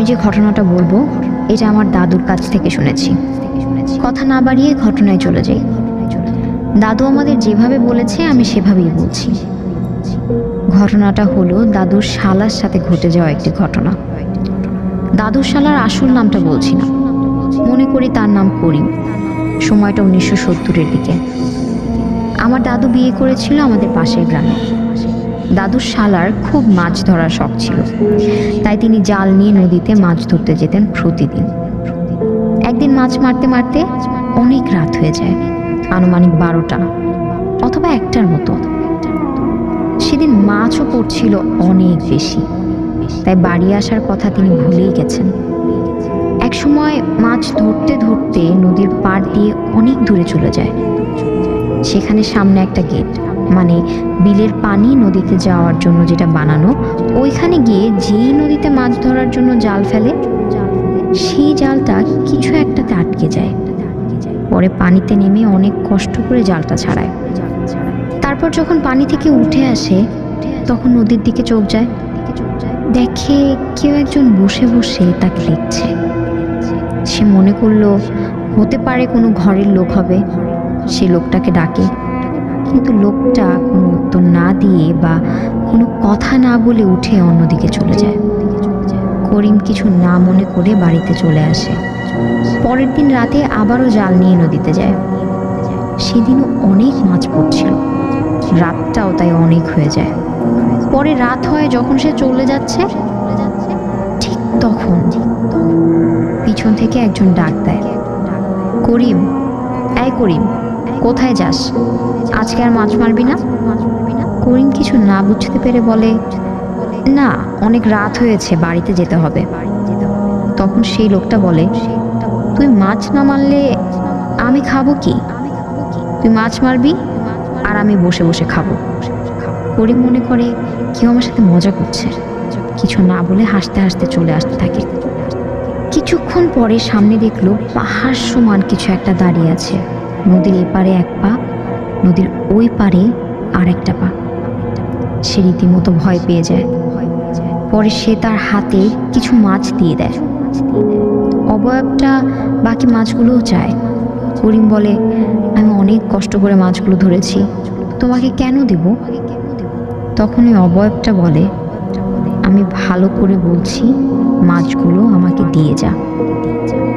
আমি যে ঘটনাটা বলব, এটা আমার দাদুর কাছ থেকে শুনেছি। কথা না বাড়িয়ে ঘটনায় চলে যাই। দাদু আমাদের যেভাবে বলেছে, আমি সেভাবেই বলছি। ঘটনাটা হলো দাদুর শালার সাথে ঘটে যাওয়া একটি ঘটনা। দাদুর শালার আসল নামটা বলছি না। মনে করি তার নাম করিম। সময়টা উনিশশো সত্তরের দিকে। আমার দাদু বিয়ে করেছিল আমাদের পাশের গ্রামে। দাদুর শালার খুব মাছ ধরার শখ ছিল। তাই তিনি জাল নিয়ে নদীতে মাছ ধরতে যেতেন প্রতিদিন। একদিন মাছ মারতে মারতে অনেক রাত হয়ে যায়, আনুমানিক বারোটা অথবা একটার মতো। সেদিন মাছও পড়ছিল অনেক বেশি, তাই বাড়ি আসার কথা তিনি ভুলেই গেছেন। এক সময় মাছ ধরতে ধরতে নদীর পাড় দিয়ে অনেক দূরে চলে যায়। সেখানে সামনে একটা গেট। মানে বিলের পানি নদীতে যাওয়ার জন্য যেটা বানানো, ওইখানে গিয়ে যেই নদীতে মাছ ধরার জন্য জাল ফেলে, সেই জালটা কিছু একটাতে আটকে যায়। পরে পানিতে নেমে অনেক কষ্ট করে জালটা ছাড়ায়। তারপর যখন পানি থেকে উঠে আসে, তখন নদীর দিকে চোখ যায়। দেখে কেউ একজন বসে বসে তাকে দেখছে। সে মনে করল, হতে পারে কোনো ঘরের লোক হবে। সে লোকটাকে ডাকে। কিন্তু লোকটা কোনো উত্তর না দিয়ে বা কোনো কথা না বলে উঠে অন্যদিকে চলে যায়। করিম কিছু না মনে করে বাড়িতে চলে আসে। পরের দিন রাতে আবারও জাল নিয়ে নদীতে যায়। সেদিনও অনেক মাছ পড়ছিল। রাতটাও তাই অনেক হয়ে যায়। পরে রাত হয় যখন সে চলে যাচ্ছে, ঠিক তখন পিছন থেকে একজন ডাক দেয়। করিম, এই করিম কোথায় যাস? আজকে আর মাছ মারবি না? করিম কিছু না বুঝতে পেরে বলে, না, অনেক রাত হয়েছে, বাড়িতে যেতে হবে। তখন সেই লোকটা বলে, তুই মাছ না মারলে আমি খাব কি? তুই মাছ মারবি আর আমি বসে বসে খাব। করিম মনে করে, কেউ আমার সাথে মজা করছে। কিছু না বলে হাসতে হাসতে চলে আসতে থাকে। কিছুক্ষণ পরে সামনে দেখল পাহাড় সমান কিছু একটা দাঁড়িয়ে আছে। নদীর এপারে এক পা, নদীর ওই পারে আর একটা পা। সে রীতিমতো ভয় পেয়ে যায়। পরে সে তার হাতে কিছু মাছ দিয়ে দেয়। অবয়বটা বাকি মাছগুলোও চায়। করিম বলে, আমি অনেক কষ্ট করে মাছগুলো ধরেছি। তোমাকে কেন দেব? তখন ওই অবয়বটা বলে, আমি ভালো করে বলছি, মাছগুলো আমাকে দিয়ে যা।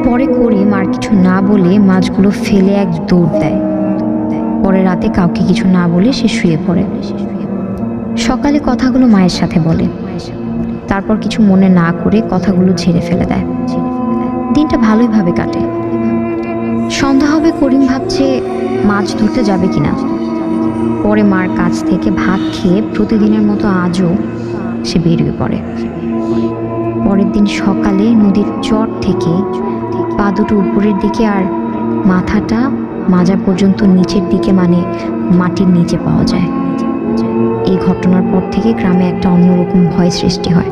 পরে করিম আর কিছু না বলে মাছগুলো ফেলে এক দৌড় দেয়। পরে রাতে কাউকে কিছু না বলে সে শুয়ে পড়ে। সকালে কথাগুলো মায়ের সাথে বলে। তারপর কিছু মনে না করে কথাগুলো ঝেড়ে ফেলে দেয়। দিনটা ভালোইভাবে কাটে। সন্ধ্যা হবে, করিম ভাবছে মাছ ধরতে যাবে কিনা। পরে মার কাছ থেকে ভাত খেয়ে প্রতিদিনের মতো আজও সে বেরিয়ে পড়ে। পরের দিন সকালে নদীর চর থেকে পা দুটো উপরের দিকে আর মাথাটা মাজা পর্যন্ত নিচের দিকে মানে মাটির নিচে পাওয়া যায়। এই ঘটনার পর থেকে গ্রামে একটা অন্যরকম ভয় সৃষ্টি হয়।